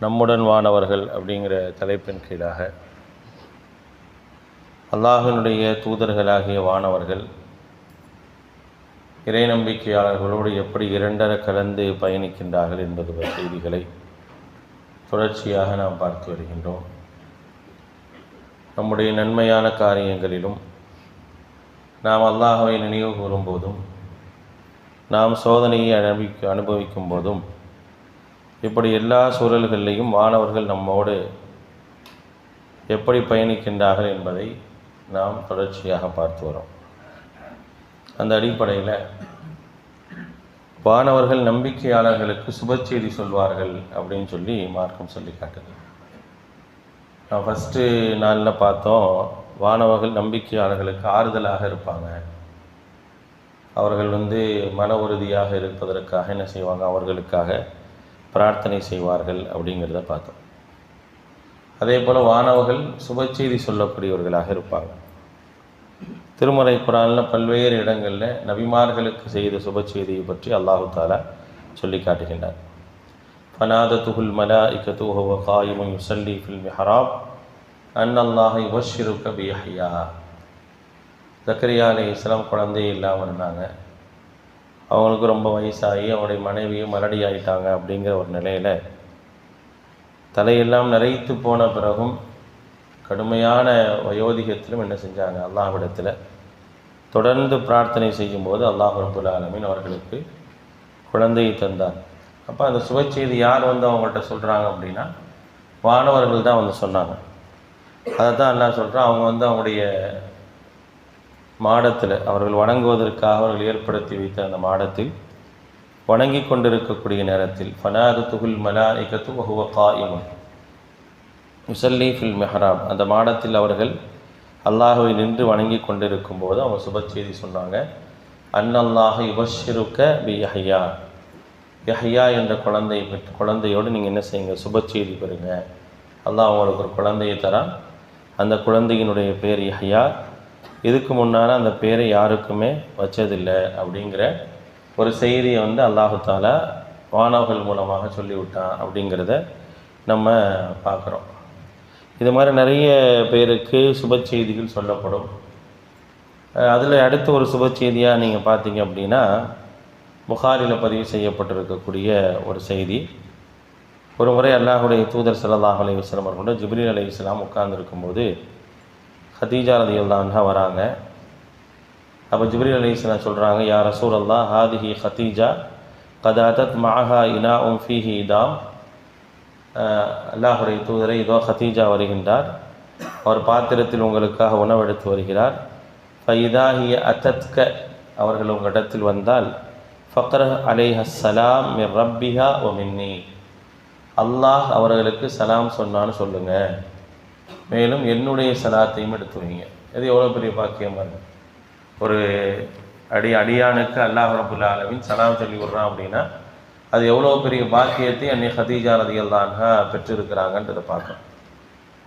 நம்முடன் வானவர்கள் அப்படிங்கிற தலைப்பின் கீழாக. அல்லாஹினுடைய தூதர்களாகிய வானவர்கள் இறை நம்பிக்கையாளர்களோடு எப்படி இரண்டர கலந்து பயணிக்கின்றார்கள் என்பது செய்திகளை தொடர்ச்சியாக நாம் பார்த்து வருகின்றோம். நம்முடைய நன்மையான காரியங்களிலும் நாம் அல்லாஹவை நினைவு கூறும்போதும் நாம் சோதனையை அனுபவிக்க அனுபவிக்கும் போதும் இப்படி எல்லா சூழல்களிலையும் மாணவர்கள் நம்மோடு எப்படி பயணிக்கின்றார்கள் என்பதை நாம் தொடர்ச்சியாக பார்த்து வரோம். அந்த அடிப்படையில் வானவர்கள் நம்பிக்கையாளர்களுக்கு சுப செய்தி சொல்வார்கள் அப்படின்னு சொல்லி மார்க்கம் சொல்லி காட்டுது. நான் ஃபஸ்ட்டு நாளில் பார்த்தோம் வானவர்கள் நம்பிக்கையாளர்களுக்கு ஆறுதலாக இருப்பாங்க. அவர்கள் வந்து மன உறுதியாக இருப்பதற்காக என்ன செய்வாங்க? அவர்களுக்காக பிரார்த்தனை செய்வார்கள் அப்படிங்கிறத பார்த்தோம். அதே போல் வானவர்கள் சுப செய்தி சொல்லக்கூடியவர்களாக இருப்பாங்க. திருமறை குரானில் பல்வேறு இடங்களில் நபிமார்களுக்கு செய்த சுப செய்தியை பற்றி அல்லாஹு தாலா சொல்லி காட்டுகின்றார் ஃபனாதத்துஹுல் மலா இக்கத்துஹுவ காயிமும் யுசல்லி ஃபில் மிஹராப். அன் அல்லாஹ் யுபஷிருக்க பிஹையா ஜக்கரியா அலி இஸ்லாம் குழந்தையே இல்லாமல் இருந்தாங்க. அவங்களுக்கு ரொம்ப வயசாகி அவருடைய மனைவியும் மலடி ஆகிட்டாங்க அப்படிங்கிற ஒரு நிலையில் தலையெல்லாம் நிறைத்து போன பிறகும் கடுமையான வயோதிகத்திலும் என்ன செஞ்சாங்க? அல்லாஹ்விடத்தில் தொடர்ந்து பிரார்த்தனை செய்யும்போது அல்லாஹ் ரபுல் ஆலமின் அவர்களுக்கு குழந்தையை தந்தார். அப்போ அந்த சுபச்செய்தி யார் வந்து அவங்கள்ட்ட சொல்கிறாங்க அப்படின்னா வானவர்கள் தான் வந்து சொன்னாங்க. அதை தான் என்ன சொல்கிறோம் அவங்க வந்து அவங்களுடைய மாடத்தில் அவர்கள் வணங்குவதற்காக அவர்கள் ஏற்படுத்தி வைத்த அந்த மாடத்தில் வணங்கி கொண்டிருக்கக்கூடிய நேரத்தில் ஃபனாது துகுல் மலா இகத்து வகுவ காயிமுன். முசல்லி ஃபில் மெஹராப். அந்த மாடத்தில் அவர்கள் அல்லாஹுவை நின்று வணங்கி கொண்டிருக்கும் போது அவங்க சுப செய்தி சொன்னாங்க அன்னல்லாஹ் யுபஷிருக்க பி யஹ்யா. யஹ்யா என்ற குழந்தையை பெற்று குழந்தையோடு நீங்கள் என்ன செய்யுங்க? சுப செய்தி பெறுங்க. அல்லாஹ் அவங்களுக்கு ஒரு குழந்தையை தரான். அந்த குழந்தையினுடைய பேர் யஹ்யா. இதுக்கு முன்னால் அந்த பேரை யாருக்குமே வச்சதில்லை அப்படிங்கிற ஒரு செய்தியை வந்து அல்லாஹு தாலா வானவர்கள் மூலமாக சொல்லிவிட்டான் அப்படிங்கிறத நம்ம பார்க்குறோம். இது மாதிரி நிறைய பேருக்கு சுப செய்திகள் சொல்லப்படும். அதில் அடுத்த ஒரு சுப செய்தியாக நீங்கள் பார்த்தீங்க அப்படின்னா புகாரில் பதிவு செய்யப்பட்டிருக்கக்கூடிய ஒரு செய்தி. ஒரு முறை அல்லாஹுடைய தூதர் சல்லாஹ் அலி அவர்களோட ஜிப்ரீல் அலி இஸ்லாம் உட்கார்ந்துருக்கும்போது ஹதீஜா ரதியுல்லான்ஹா வராங்க. அப்போ ஜிப்ரீல் அலி சொல்கிறாங்க யா ரசூல் அல்லா ஹாதிஹி ஹதீஜா கதாதத் மஹா இனா உம் ஃபீஹி இதாம். அல்லாஹுடைய தூதரை இதோ ஹதீஜா வருகின்றார். அவர் பாத்திரத்தில் உங்களுக்காக உணவெடுத்து வருகிறார். ஃபைதாஹிய அத்தத்க அவர்கள் உங்களிடத்தில் வந்தால் ஃபக்ர அலைஹ சலாம் மிர் ரப்பிஹா ஒ மின்னி. அல்லாஹ் அவர்களுக்கு சலாம் சொன்னான்னு சொல்லுங்கள் மேலும் என்னுடைய சலாத்தையும் எடுத்து வைங்க. அது எவ்வளோ பெரிய பாக்கியமாக இருக்கும் ஒரு அடி அடியானுக்கு அல்லாஹ் ரபுல்லா அளவின் சலாம் சொல்லி விட்றான் அப்படின்னா அது எவ்வளோ பெரிய பாக்கியத்தை அன்னை ஹதீஜா ரதிகள் தான்ஹா பெற்றிருக்கிறாங்கன்றதை பார்க்கணும்.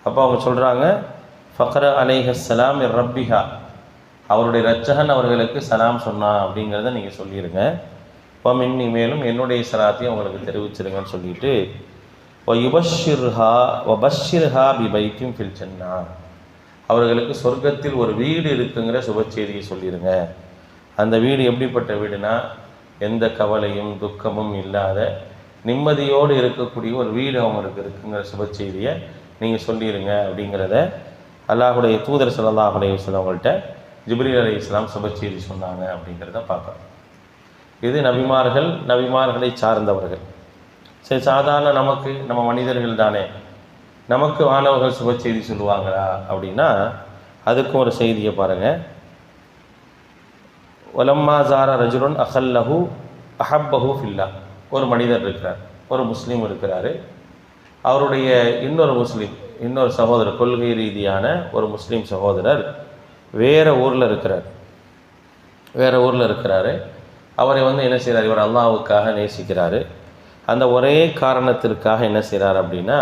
அப்போ அவங்க சொல்கிறாங்க ஃபக்ர அலைஹ சலாம் ரப்பிஹா. அவருடைய ரச்சகன் அவர்களுக்கு சலாம் சொன்னா அப்படிங்கிறத நீங்கள் சொல்லிடுங்க இப்போ மின்னி. மேலும் என்னுடைய சலாத்தையும் அவங்களுக்கு தெரிவிச்சிருங்கன்னு சொல்லிட்டு யுபஷிர்ஹா ஒபஷிர்ஹா பி பைத்தியும் ஃபில் சென்னா அவர்களுக்கு சொர்க்கத்தில் ஒரு வீடு இருக்குங்கிற சுபச்செய்தியை சொல்லிடுங்க அந்த வீடு எப்படிப்பட்ட வீடுனா எந்த கவலையும் துக்கமும் இல்லாத நிம்மதியோடு இருக்கக்கூடிய ஒரு வீடு அவங்களுக்கு இருக்குங்கிற சுபச்செய்தியை நீங்கள் சொல்லிடுங்க அப்படிங்கிறத அல்லாஹுடைய தூதர் சல்லாஹ் அலைய அவங்கள்ட்ட ஜிப்ரீல் அலி இஸ்லாம் சுபச்செய்தி சொன்னாங்க அப்படிங்கிறத பார்க்குறோம் இது நபிமார்கள் நபிமார்களை சார்ந்தவர்கள். சரி சாதாரண நமக்கு நம்ம மனிதர்கள் தானே. நமக்கு வானவர்கள் சுப செய்தி சொல்லுவாங்களா அப்படின்னா அதுக்கும் ஒரு செய்தியை பாருங்கள் ஒலம்மா ஜார ரஜுரன் அஹல்லஹு அஹப்பஹு ஃபில்லா ஒரு மனிதர் இருக்கிறார் ஒரு முஸ்லீம் இருக்கிறாரு. அவருடைய இன்னொரு முஸ்லீம் இன்னொரு சகோதரர் கொள்கை ரீதியான ஒரு முஸ்லீம் சகோதரர் வேறு ஊரில் இருக்கிறார். வேறு ஊரில் இருக்கிறாரு. அவரை வந்து என்ன செய்கிறார் இவர் அல்லாவுக்காக நேசிக்கிறாரு. அந்த ஒரே காரணத்திற்காக என்ன செய்கிறார் அப்படின்னா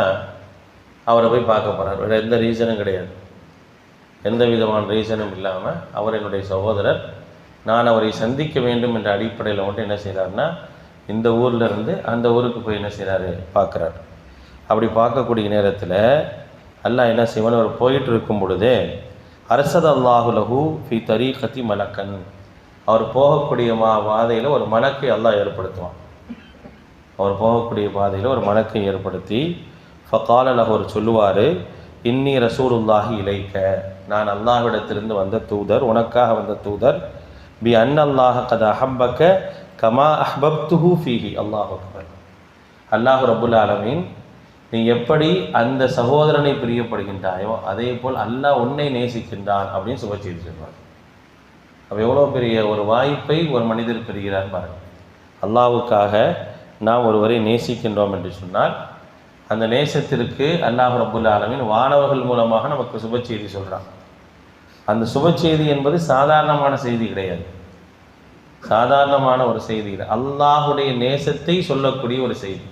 அவரை போய் பார்க்க போகிறார் வேறு எந்த ரீசனும் கிடையாது. எந்த விதமான ரீசனும் இல்லாமல் அவர் என்னுடைய சகோதரர் நான் அவரை சந்திக்க வேண்டும் என்ற அடிப்படையில் மட்டும் என்ன செய்கிறாருன்னா இந்த ஊரில் இருந்து அந்த ஊருக்கு போய் என்ன செய்கிறாரு பார்க்குறாரு. அப்படி பார்க்கக்கூடிய நேரத்தில் அல்லாஹ் என்ன செய்வான்? அவர் போயிட்டு இருக்கும் பொழுதே அரசத் அல்லாஹு ஃபி ஃபி தரீகத்தி மலக்கன். அவர் போகக்கூடிய மா பாதையில் ஒரு மலக்கை அல்லாஹ் ஏற்படுத்துவான். அவர் போகக்கூடிய பாதையில் ஒரு மலக்கை ஏற்படுத்தி ஃபகால அவர் சொல்லுவார் இன்னி ரசூலுல்லாஹி இலைக்க நான் அல்லாஹ்விடத்திலிருந்து வந்த தூதர் உனக்காக வந்த தூதர் பி அன் அல்லாஹ கத அஹப்பக்க கமா அஹ்பப்துஹு ஃபீஹி. அல்லாஹ் அக்பர். அல்லாஹ் ரபுல் ஆலமீன் நீ எப்படி அந்த சகோதரனை பிரியப்படுகின்றாயோ அதே போல் அல்லாஹ் உன்னை நேசிக்கின்றான் அப்படின்னு சுபச்செய்தி சொல்வார் அப்போ எவ்வளோ பெரிய ஒரு வாய்ப்பை ஒரு மனிதர் பெறுகிறார் பாருங்கள் அல்லாவுக்காக நாம் ஒருவரை நேசிக்கின்றோம் என்று சொன்னால் அந்த நேசத்திற்கு அல்லாஹ் ரபுல் ஆலமின் வானவர்கள் மூலமாக நமக்கு சுப செய்தி சொல்கிறான் அந்த சுப செய்தி என்பது சாதாரணமான செய்தி கிடையாது. சாதாரணமான ஒரு செய்தி அல்லாஹுடைய நேசத்தை சொல்லக்கூடிய ஒரு செய்தி.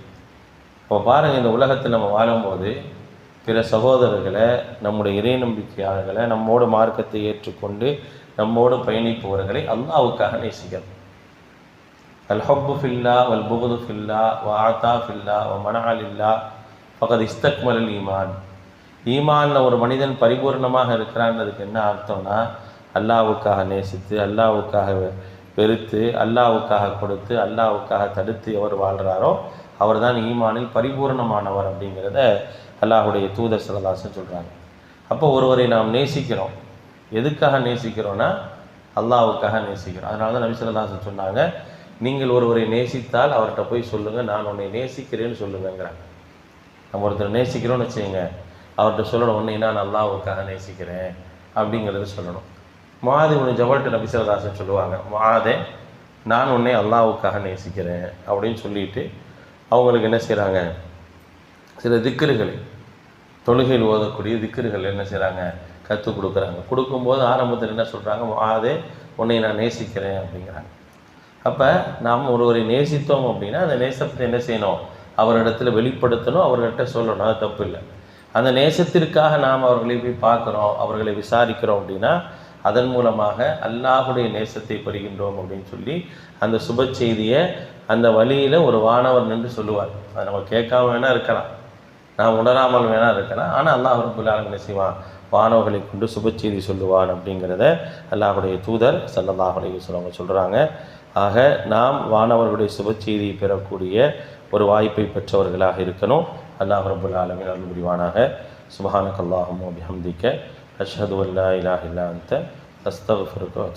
இப்போ பாருங்கள் இந்த உலகத்தில் நம்ம வாழும்போது பிற சகோதரர்களை நம்முடைய இறை நம்பிக்கையாளர்களை நம்மோடு மார்க்கத்தை ஏற்றுக்கொண்டு நம்மோடு பயணிப்பவர்களை அல்லாவுக்காக நேசிக்கிறோம். அல் في ஃபில்லா வல் புகுது ஃபில்லா வ ஆத்தா ஃபில்லா ومنع لله فقد استكمل الإيمان. ஈமான் ஒரு மனிதன் பரிபூர்ணமாக இருக்கிறான்றதுக்கு என்ன அர்த்தம்னா அல்லாவுக்காக நேசித்து அல்லாவுக்காக வெறுத்து அல்லாஹ்வுக்காக கொடுத்து அல்லாவுக்காக தடுத்து எவர் வாழ்கிறாரோ அவர் தான் ஈமானில் பரிபூர்ணமானவர் அப்படிங்கிறத அல்லாஹுடைய தூதர் சிலதாசன் சொல்கிறாங்க அப்போ ஒருவரை நாம் நேசிக்கிறோம். எதுக்காக நேசிக்கிறோன்னா அல்லாவுக்காக நேசிக்கிறோம். அதனால தான் நபி சிலதாசன் சொன்னாங்க நீங்கள் ஒருவரை நேசித்தால் அவர்கிட்ட போய் சொல்லுங்கள் நான் உன்னை நேசிக்கிறேன்னு சொல்லுங்கங்கிறாங்க. நம்ம ஒருத்தர் நேசிக்கிறோம்னு வச்சுக்கோங்க. அவர்கிட்ட சொல்லணும் உன்னை நான் அல்லாவுக்காக நேசிக்கிறேன் அப்படிங்கிறத சொல்லணும். மாதி ஒன்று ஜவல்ட்டு நபிசரதாசன் சொல்லுவாங்க மாதே நான் உன்னை அல்லாஹ்வுக்காக நேசிக்கிறேன் அப்படின்னு சொல்லிட்டு அவங்களுக்கு என்ன செய்கிறாங்க சில திக்கர்கள் தொழுகையில் ஓதக்கூடிய திக்கர்கள் என்ன செய்கிறாங்க கற்றுக் கொடுக்குறாங்க. கொடுக்கும்போது ஆரம்பத்தில் என்ன சொல்கிறாங்க மாதே உன்னை நான் நேசிக்கிறேன் அப்படிங்கிறாங்க. அப்போ நாம் ஒருவரை நேசித்தோம் அப்படின்னா அந்த நேசத்தை என்ன செய்யணும்? அவரிடத்துல வெளிப்படுத்தணும் அவர்கிட்ட சொல்லணும். அது தப்பு இல்லை. அந்த நேசத்திற்காக நாம் அவர்களை போய் பார்க்குறோம் அவர்களை விசாரிக்கிறோம் அப்படின்னா அதன் மூலமாக அல்லாஹுடைய நேசத்தை பெறுகின்றோம் அப்படின்னு சொல்லி அந்த சுப செய்தியை அந்த வழியில் ஒரு வானவர் நின்று சொல்லுவார். அதை நம்ம கேட்காம வேணால் இருக்கலாம். நான் உணராமல் வேணா இருக்கலாம். ஆனால் அல்லாஹ் ரபுல் என்ன செய்வான்? வானவர்களை கொண்டு சுப செய்தி சொல்லுவான் அப்படிங்கிறத அல்லாஹுடைய தூதர் ஸல்லல்லாஹு சொல்லுவாங்க சொல்கிறாங்க ஆக நாம் வானவர்களுடைய சுபச்செய்தியை பெறக்கூடிய ஒரு வாய்ப்பை பெற்றவர்களாக இருக்கணும். அல்லாஹ் ரபுல் ஆலமின் அருள் புரிவானாக. சுபஹானக் அல்லாஹும் பிஹம்திக்க. அஷ்ஹது அல்லா இலாஹ இல்லா அன்த. அஸ்தக்ஃபிருக்க வ